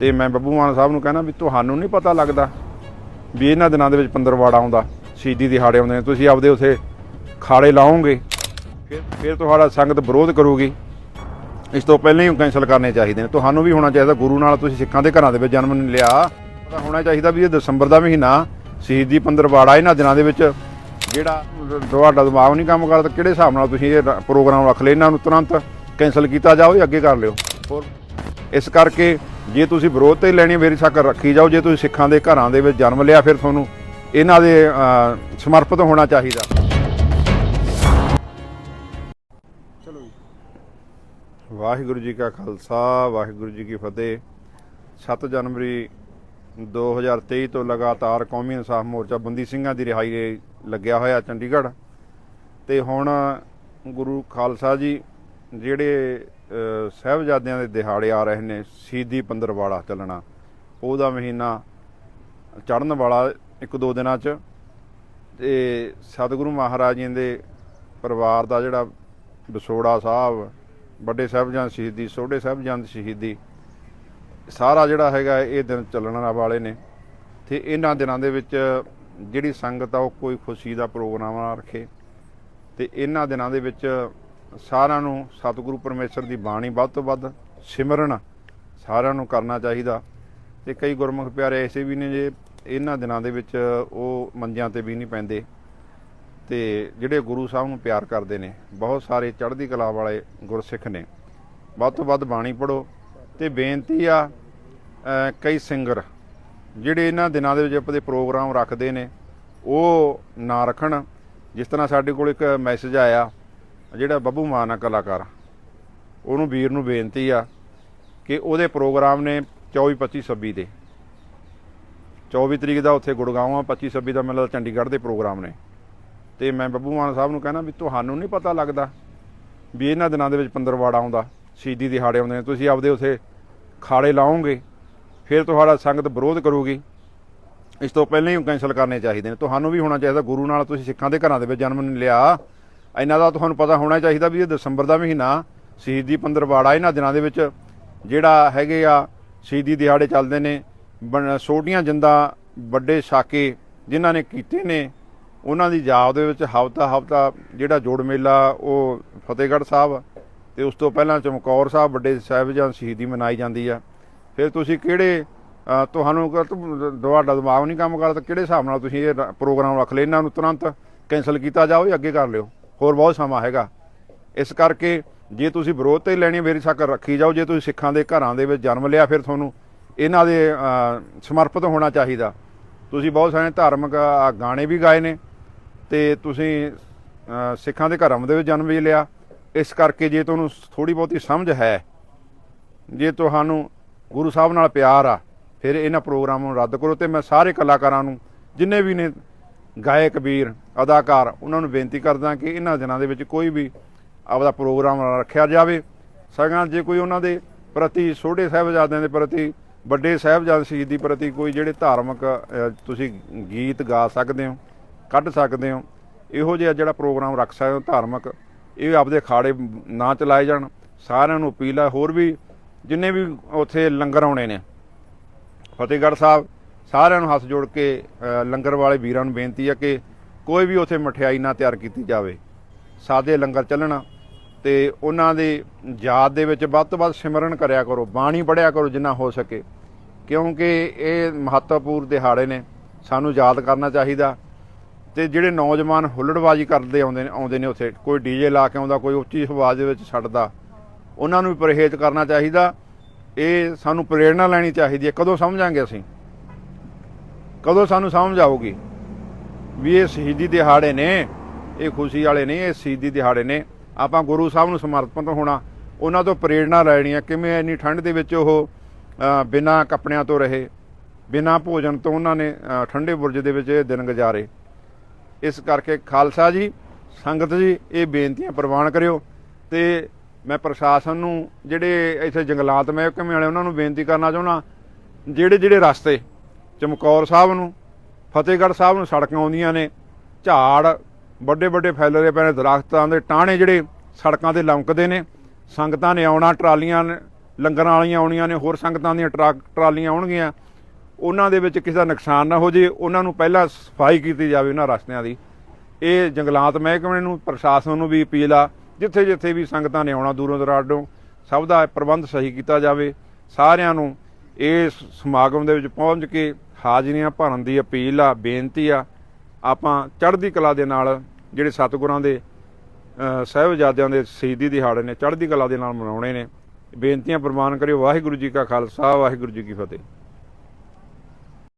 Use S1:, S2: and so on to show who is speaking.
S1: ਤੇ ਮੈਂ ਬੱਬੂ ਮਾਨ ਸਾਹਿਬ ਨੂੰ ਕਹਿਣਾ ਵੀ ਤੁਹਾਨੂੰ ਨਹੀਂ ਪਤਾ ਲੱਗਦਾ ਵੀ ਇਹਨਾਂ ਦਿਨਾਂ ਦੇ ਵਿੱਚ ਪੰਦਰਵਾੜਾ ਆਉਂਦਾ, ਸ਼ਹੀਦੀ ਦਿਹਾੜੇ ਆਉਂਦੇ ਨੇ, ਤੁਸੀਂ ਆਪਦੇ ਉਥੇ ਖਾੜੇ ਲਾਓਗੇ, ਫਿਰ ਫਿਰ ਤੁਹਾਡਾ ਸੰਗਤ ਵਿਰੋਧ ਕਰੂਗੀ। ਇਸ ਤੋਂ ਪਹਿਲਾਂ ਹੀ ਕੈਂਸਲ ਕਰਨੇ ਚਾਹੀਦੇ ਨੇ। ਤੁਹਾਨੂੰ ਵੀ ਹੋਣਾ ਚਾਹੀਦਾ, ਗੁਰੂ ਨਾਲ ਤੁਸੀਂ ਸਿੱਖਾਂ ਦੇ ਘਰਾਂ ਦੇ ਵਿੱਚ ਜਨਮ ਲਿਆ। ਪਤਾ ਹੋਣਾ ਚਾਹੀਦਾ ਵੀ ਇਹ ਦਸੰਬਰ ਦਾ ਮਹੀਨਾ, ਸ਼ਹੀਦੀ ਪੰਦਰਵਾੜਾ ਇਹਨਾਂ ਦਿਨਾਂ ਦੇ ਵਿੱਚ, ਜਿਹੜਾ ਤੁਹਾਡਾ ਦਿਮਾਗ ਨਹੀਂ ਕੰਮ ਕਰਦਾ, ਕਿਹੜੇ ਹਿਸਾਬ ਨਾਲ ਤੁਸੀਂ ਇਹ ਰ- ਪ੍ਰੋਗਰਾਮ ਰੱਖ ਲਏ? ਇਹਨਾਂ ਨੂੰ ਤੁਰੰਤ ਕੈਂਸਲ ਕੀਤਾ ਜਾਓ ਜਾਂ ਅੱਗੇ ਕਰ ਲਿਓ? ਹੋਰ ਇਸ ਕਰਕੇ ਜੇ ਤੁਸੀਂ ਵਿਰੋਧ ਤੇ ਲੈਣੀ ਮੇਰੀ ਸ਼ੱਕ ਰੱਖੀ ਜਾਓ। ਜੇ ਤੁਸੀਂ ਸਿੱਖਾਂ ਦੇ ਘਰਾਂ ਦੇ ਵਿੱਚ ਜਨਮ ਲਿਆ ਫਿਰ ਤੁਹਾਨੂੰ ਇਹਨਾਂ ਦੇ ਸਮਰਪਿਤ ਹੋਣਾ ਚਾਹੀਦਾ। ਚਲੋ ਜੀ। ਵਾਹਿਗੁਰੂ ਜੀ ਕਾ ਖਾਲਸਾ ਵਾਹਿਗੁਰੂ ਜੀ ਕੀ ਫਤਿਹ। 7 ਜਨਵਰੀ 2023 ਤੋਂ ਲਗਾਤਾਰ ਕੌਮੀ ਇਨਸਾਫ ਮੋਰਚਾ ਬੰਦੀ ਸਿੰਘਾਂ ਦੀ ਰਿਹਾਈ ਲੱਗਿਆ ਹੋਇਆ ਚੰਡੀਗੜ੍ਹ। ਤੇ ਹੁਣ ਗੁਰੂ ਖਾਲਸਾ ਜੀ ਜਿਹੜੇ ਸਾਹਿਬਜ਼ਾਦਿਆਂ ਦੇ ਦਿਹਾੜੇ ਆ ਰਹੇ ਨੇ ਸ਼ਹੀਦੀ ਪੰਦਰਵਾੜਾ ਚੱਲਣਾ। ਉਹਦਾ ਮਹੀਨਾ ਚੜਨ ਵਾਲਾ ਇੱਕ ਦੋ ਦਿਨਾਂ 'ਚ। ਤੇ ਸਤਿਗੁਰੂ ਮਹਾਰਾਜ ਜੀ ਦੇ ਪਰਿਵਾਰ ਦਾ ਜਿਹੜਾ ਵਿਛੋੜਾ ਸਾਹਿਬ, ਵੱਡੇ ਸਾਹਿਬਜ਼ਾਦ ਸ਼ਹੀਦੀ, ਛੋਟੇ ਸਾਹਿਬਜ਼ਾਦ ਸ਼ਹੀਦੀ, ਸਾਰਾ ਜਿਹੜਾ ਹੈਗਾ ਇਹ ਦਿਨ ਚੱਲਣ ਵਾਲੇ ਨੇ। ਤੇ ਇਹਨਾਂ ਦਿਨਾਂ ਦੇ ਵਿੱਚ ਜਿਹੜੀ ਸੰਗਤ ਆ, ਉਹ ਕੋਈ ਖੁਸ਼ੀ ਦਾ ਪ੍ਰੋਗਰਾਮ ਨਾ ਰੱਖੇ। ਤੇ ਇਹਨਾਂ ਦਿਨਾਂ ਦੇ ਵਿੱਚ ਸਾਰਿਆਂ ਨੂੰ ਸਤਿਗੁਰੂ ਪਰਮੇਸ਼ਰ ਦੀ ਬਾਣੀ ਵੱਧ ਤੋਂ ਵੱਧ ਸਿਮਰਨ ਸਾਰਿਆਂ ਨੂੰ ਕਰਨਾ ਚਾਹੀਦਾ। ਤੇ ਕਈ ਗੁਰਮੁਖ ਪਿਆਰੇ ਐਸੇ ਵੀ ਨੇ ਜੇ ਇਹਨਾਂ ਦਿਨਾਂ ਦੇ ਵਿੱਚ ਉਹ ਮੰਜਿਆਂ ਤੇ ਵੀ ਨਹੀਂ ਪੈਂਦੇ। ਤੇ ਜਿਹੜੇ ਗੁਰੂ ਸਾਹਿਬ ਨੂੰ ਪਿਆਰ ਕਰਦੇ ਨੇ, ਬਹੁਤ ਸਾਰੇ ਚੜ੍ਹਦੀ ਕਲਾ ਵਾਲੇ ਗੁਰਸਿੱਖ ਨੇ। ਵੱਧ ਤੋਂ ਵੱਧ ਬਾਣੀ ਪੜੋ ਤੇ ਬੇਨਤੀ ਆ ਕਈ ਸਿੰਗਰ ਜਿਹੜੇ ਇਹਨਾਂ ਦਿਨਾਂ ਦੇ ਵਿੱਚ ਆਪਣੇ ਪ੍ਰੋਗਰਾਮ ਰੱਖਦੇ ਨੇ, ਉਹ ਨਾ ਰੱਖਣ। ਜਿਸ ਤਰ੍ਹਾਂ ਸਾਡੇ ਕੋਲ ਇੱਕ ਮੈਸੇਜ ਆਇਆ ਜਿਹੜਾ ਬੱਬੂ ਮਾਨ ਆ ਕਲਾਕਾਰ, ਉਹਨੂੰ ਵੀਰ ਨੂੰ ਬੇਨਤੀ ਆ ਕਿ ਉਹਦੇ ਪ੍ਰੋਗਰਾਮ ਨੇ 24 25 26 ਦੇ। 24 ਤਰੀਕ ਦਾ ਉੱਥੇ ਗੁੜਗਾਉਂ ਆ 25 26 ਦਾ ਮੈਨੂੰ ਚੰਡੀਗੜ੍ਹ ਦੇ ਪ੍ਰੋਗਰਾਮ ਨੇ। ਤੇ ਮੈਂ ਬੱਬੂ ਮਾਨ ਸਾਹਿਬ ਨੂੰ ਕਹਿਣਾ ਵੀ ਤੁਹਾਨੂੰ ਨਹੀਂ ਪਤਾ ਲੱਗਦਾ ਵੀ ਇਹਨਾਂ ਦਿਨਾਂ ਦੇ ਵਿੱਚ ਪੰਦਰਵਾੜਾ ਆਉਂਦਾ, ਸ਼ਹੀਦੀ ਦਿਹਾੜੇ ਆਉਂਦੇ ਨੇ। ਤੁਸੀਂ ਆਪਦੇ ਉਥੇ ਖਾੜੇ ਲਾਓਗੇ, ਫਿਰ ਤੁਹਾਡਾ ਸੰਗਤ ਵਿਰੋਧ ਕਰੂਗੀ। ਇਸ ਤੋਂ ਪਹਿਲਾਂ ਹੀ ਕੈਂਸਲ ਕਰਨੇ ਚਾਹੀਦੇ ਨੇ। ਤੁਹਾਨੂੰ ਵੀ ਹੋਣਾ ਚਾਹੀਦਾ, ਗੁਰੂ ਨਾਲ ਤੁਸੀਂ ਸਿੱਖਾਂ ਦੇ ਘਰਾਂ ਦੇ ਵਿੱਚ ਜਨਮ ਲਿਆ। ਇਹਨਾਂ ਦਾ ਤੁਹਾਨੂੰ ਪਤਾ ਹੋਣਾ ਚਾਹੀਦਾ ਵੀ ਇਹ ਦਸੰਬਰ ਦਾ ਮਹੀਨਾ ਸ਼ਹੀਦੀ ਪੰਦਰਵਾੜਾ ਇਹਨਾਂ ਦਿਨਾਂ ਦੇ ਵਿੱਚ ਜਿਹੜਾ ਹੈਗੇ ਆ ਸ਼ਹੀਦੀ ਦਿਹਾੜੇ ਚੱਲਦੇ ਨੇ, ਬਣ- ਛੋਟੀਆਂ ਜਿੰਦਾਂ ਵੱਡੇ ਸਾਕੇ ਜਿਨ੍ਹਾਂ ਨੇ ਕੀਤੇ ਨੇ, ਉਹਨਾਂ ਦੀ ਯਾਦ ਦੇ ਵਿੱਚ ਹਫਤਾ ਹਫਤਾ ਜਿਹੜਾ ਜੋੜ ਮੇਲਾ ਉਹ ਫਤਿਹਗੜ੍ਹ ਸਾਹਿਬ ਤੇ ਉਸ ਤੋਂ ਪਹਿਲਾਂ ਚਮਕੌਰ ਸਾਹਿਬ ਵੱਡੇ ਸਾਹਿਬਜ਼ਾਦ ਸ਼ਹੀਦੀ ਮਨਾਈ ਜਾਂਦੀ ਆ। ਫਿਰ ਤੁਸੀਂ ਕਿਹੜੇ ਤੁਹਾਨੂੰ ਤੁਹਾਡਾ ਦਿਮਾਗ ਨਹੀਂ ਕੰਮ ਕਰਦਾ, ਕਿਹੜੇ ਹਿਸਾਬ ਨਾਲ ਤੁਸੀਂ ਇਹ ਰ- ਪ੍ਰੋਗਰਾਮ ਰੱਖ ਲਏ? ਇਹਨਾਂ ਨੂੰ ਤੁਰੰਤ ਕੈਂਸਲ ਕੀਤਾ ਜਾਓ ਜਾਂ ਅੱਗੇ ਕਰ ਲਿਓ? ਹੋਰ ਬਹੁਤ ਸਮਾਂ ਹੈਗਾ। ਇਸ ਕਰਕੇ ਜੇ ਤੁਸੀਂ ਵਿਰੋਧ ਤੇ ਲੈਣੀ ਮੇਰੀ ਸ਼ੱਕ ਰੱਖੀ ਜਾਓ, ਜੇ ਤੁਸੀਂ ਸਿੱਖਾਂ ਦੇ ਘਰਾਂ ਦੇ ਵਿੱਚ ਜਨਮ ਲਿਆ, ਫਿਰ ਤੁਹਾਨੂੰ ਇਹਨਾਂ ਦੇ ਸਮਰਪਿਤ ਹੋਣਾ ਚਾਹੀਦਾ। ਤੁਸੀਂ ਬਹੁਤ ਸਾਰੇ ਧਾਰਮਿਕ ਗਾਣੇ ਵੀ ਗਾਏ ਨੇ ਤੇ ਤੁਸੀਂ ਸਿੱਖਾਂ ਦੇ ਘਰਾਂ ਦੇ ਵਿੱਚ ਜਨਮ ਵੀ ਲਿਆ। ਇਸ ਕਰਕੇ ਜੇ ਤੁਹਾਨੂੰ ਥੋੜੀ ਬਹੁਤੀ ਸਮਝ ਹੈ, ਜੇ ਤੁਹਾਨੂੰ ਗੁਰੂ ਸਾਹਿਬ ਨਾਲ ਪਿਆਰ ਆ, ਫਿਰ ਇਹਨਾਂ ਪ੍ਰੋਗਰਾਮਾਂ ਨੂੰ ਰੱਦ ਕਰੋ ਤੇ ਮੈਂ ਸਾਰੇ ਕਲਾਕਾਰਾਂ ਨੂੰ, ਜਿੰਨੇ ਵੀ ਨੇ ਗਾਇਕ, ਵੀਰ, ਅਦਾਕਾਰ, ਉਹਨਾਂ ਨੂੰ ਬੇਨਤੀ ਕਰਦਾ ਕਿ ਇਹਨਾਂ ਦਿਨਾਂ ਦੇ ਵਿੱਚ ਕੋਈ ਵੀ ਆਪਦਾ ਪ੍ਰੋਗਰਾਮ ਰੱਖਿਆ ਜਾਵੇ। ਸਗਾਂ ਜੇ ਕੋਈ ਉਹਨਾਂ ਦੇ ਪ੍ਰਤੀ ਛੋਟੇ ਸਾਹਿਬਜ਼ਾਦਿਆਂ ਦੇ ਪ੍ਰਤੀ, ਵੱਡੇ ਸਾਹਿਬਜ਼ਾਦੇ ਸ਼ਹੀਦੀ ਪ੍ਰਤੀ ਕੋਈ ਜਿਹੜੇ ਧਾਰਮਿਕ ਤੁਸੀਂ ਗੀਤ ਗਾ ਸਕਦੇ ਹੋ, ਕੱਢ ਸਕਦੇ ਹੋ, ਇਹੋ ਜਿਹਾ ਜਿਹੜਾ ਪ੍ਰੋਗਰਾਮ ਰੱਖ ਸਕਦੇ ਹੋ ਧਾਰਮਿਕ, ਇਹ ਆਪਦੇ ਖਾੜੇ ਨਾ ਚਲਾਏ ਜਾਣ। ਸਾਰਿਆਂ ਨੂੰ ਅਪੀਲ ਹੈ ਹੋਰ ਵੀ ਜਿੰਨੇ ਵੀ ਉੱਥੇ ਲੰਗਰ ਆਉਣੇ ਨੇ, ਫਤਿਹਗੜ੍ਹ ਸਾਹਿਬ ਸਾਰਿਆਂ ਨੂੰ ਹੱਥ ਜੋੜ ਕੇ ਲੰਗਰ ਵਾਲੇ ਵੀਰਾਂ ਨੂੰ ਬੇਨਤੀ ਹੈ ਕਿ ਕੋਈ ਵੀ ਉੱਥੇ ਮਠਿਆਈ ਨਾ ਤਿਆਰ ਕੀਤੀ ਜਾਵੇ। ਸਾਦੇ ਲੰਗਰ ਚੱਲਣਾ ਤੇ ਉਹਨਾਂ ਦੇ ਯਾਦ ਦੇ ਵਿੱਚ ਵੱਧ ਤੋਂ ਵੱਧ ਸਿਮਰਨ ਕਰਿਆ ਕਰੋ, ਬਾਣੀ ਪੜਿਆ ਕਰੋ ਜਿੰਨਾ ਹੋ ਸਕੇ। ਕਿਉਂਕਿ ਇਹ ਮਹੱਤਵਪੂਰਨ ਦਿਹਾੜੇ ਨੇ, ਸਾਨੂੰ ਯਾਦ ਕਰਨਾ ਚਾਹੀਦਾ। ਤੇ ਜਿਹੜੇ ਨੌਜਵਾਨ ਹੁੱਲੜਬਾਜੀ ਕਰਦੇ ਆਉਂਦੇ ਨੇ ਆਉਂਦੇ ਨੇ ਉੱਥੇ, ਕੋਈ ਡੀਜੇ ਲਾ ਕੇ ਆਉਂਦਾ, ਕੋਈ ਉੱਚੀ ਆਵਾਜ਼ ਦੇ ਵਿੱਚ ਛੱਡਦਾ, ਉਹਨਾਂ ਨੂੰ ਵੀ ਪਰਹੇਜ਼ ਕਰਨਾ ਚਾਹੀਦਾ। ਇਹ ਸਾਨੂੰ ਪ੍ਰੇਰਣਾ ਲੈਣੀ ਚਾਹੀਦੀ ਹੈ, ਕਦੋਂ ਸਮਝਾਂਗੇ ਅਸੀਂ? ਕਦੋਂ ਸਾਨੂੰ ਸਮਝ ਆਊਗੀ ਵੀ ਇਹ ਸ਼ਹੀਦੀ ਦਿਹਾੜੇ ਨੇ, ਇਹ ਖੁਸ਼ੀ ਵਾਲੇ ਨਹੀਂ ਇਹ ਸ਼ਹੀਦੀ ਦਿਹਾੜੇ ਨੇ? ਆਪਾਂ ਗੁਰੂ ਸਾਹਿਬ ਨੂੰ ਸਮਰਪਿਤ ਹੋਣਾ, ਉਹਨਾਂ ਤੋਂ ਪ੍ਰੇਰਣਾ ਲੈਣੀ ਹੈ ਕਿਵੇਂ ਇੰਨੀ ਠੰਡ ਦੇ ਵਿੱਚ ਉਹ ਬਿਨਾਂ ਕੱਪੜਿਆਂ ਤੋਂ ਰਹੇ, ਬਿਨਾਂ ਭੋਜਨ ਤੋਂ ਉਹਨਾਂ ਨੇ ਠੰਡੇ ਬੁਰਜ ਦੇ ਵਿੱਚ ਇਹ ਦਿਨ ਗੁਜ਼ਾਰੇ। ਇਸ ਕਰਕੇ ਖਾਲਸਾ ਜੀ, ਸੰਗਤ ਜੀ, ਇਹ ਬੇਨਤੀਆਂ ਪ੍ਰਵਾਨ ਕਰਿਓ ਤੇ ਮੈਂ ਪ੍ਰਸ਼ਾਸਨ ਨੂੰ, ਜਿਹੜੇ ਇੱਥੇ ਜੰਗਲਾਤ ਮਹਿਕਮੇ ਵਾਲੇ, ਉਹਨਾਂ ਨੂੰ ਬੇਨਤੀ ਕਰਨਾ ਚਾਹੁੰਦਾ ਜਿਹੜੇ ਜਿਹੜੇ ਰਸਤੇ ਚਮਕੌਰ ਸਾਹਿਬ ਨੂੰ, ਫਤਿਹਗੜ੍ਹ ਸਾਹਿਬ ਨੂੰ ਸੜਕਾਂ ਆਉਂਦੀਆਂ ਨੇ। ਝਾੜ, ਵੱਡੇ ਵੱਡੇ ਫੈਲਰੇ ਪਏ ਨੇ ਦਰਖਤਾਂ ਦੇ ਟਾਹਣੇ ਜਿਹੜੇ ਸੜਕਾਂ ਤੇ ਲੰਕਦੇ ਨੇ। ਸੰਗਤਾਂ ਨੇ ਆਉਣਾ, ਟਰਾਲੀਆਂ ਲੰਗਰਾਂ ਵਾਲੀਆਂ ਆਉਣੀਆਂ ਨੇ, ਹੋਰ ਸੰਗਤਾਂ ਦੀਆਂ ਟਰੱਕ ਟਰਾਲੀਆਂ ਆਉਣਗੀਆਂ। ਉਹਨਾਂ ਦੇ ਵਿੱਚ ਕਿਸੇ ਦਾ ਨੁਕਸਾਨ ਨਾ ਹੋ ਜੇ, ਉਹਨਾਂ ਨੂੰ ਪਹਿਲਾਂ ਸਫ਼ਾਈ ਕੀਤੀ ਜਾਵੇ ਉਹਨਾਂ ਰਸਤਿਆਂ ਦੀ। ਇਹ ਜੰਗਲਾਤ ਮਹਿਕਮੇ ਨੂੰ, ਪ੍ਰਸ਼ਾਸਨ ਨੂੰ ਵੀ ਅਪੀਲ ਆ, ਜਿੱਥੇ ਜਿੱਥੇ ਵੀ ਸੰਗਤਾਂ ਨੇ ਆਉਣਾ ਦੂਰੋਂ ਦਰਾਡੋਂ, ਸਭ ਦਾ ਪ੍ਰਬੰਧ ਸਹੀ ਕੀਤਾ ਜਾਵੇ। ਸਾਰਿਆਂ ਨੂੰ ਇਸ ਸਮਾਗਮ ਦੇ ਵਿੱਚ ਪਹੁੰਚ ਕੇ ਹਾਜ਼ਰੀਆਂ ਭਰਨ ਦੀ ਅਪੀਲ ਆ ਬੇਨਤੀ ਆ ਆਪਾਂ ਚੜ੍ਹਦੀ ਕਲਾ ਦੇ ਨਾਲ ਜਿਹੜੇ ਸਤਿਗੁਰਾਂ ਦੇ ਅ, ਸਾਹਿਬਜ਼ਾਦਿਆਂ ਦੇ ਸ਼ਹੀਦੀ ਦਿਹਾੜੇ ਨੇ ਚੜ੍ਹਦੀ ਕਲਾ ਦੇ ਨਾਲ ਮਨਾਉਣੇ ਨੇ ਬੇਨਤੀਆਂ ਪ੍ਰਵਾਨ ਕਰਿਓ। ਵਾਹਿਗੁਰੂ ਜੀ ਕਾ ਖਾਲਸਾ ਵਾਹਿਗੁਰੂ ਜੀ ਕੀ ਫਤਿਹ।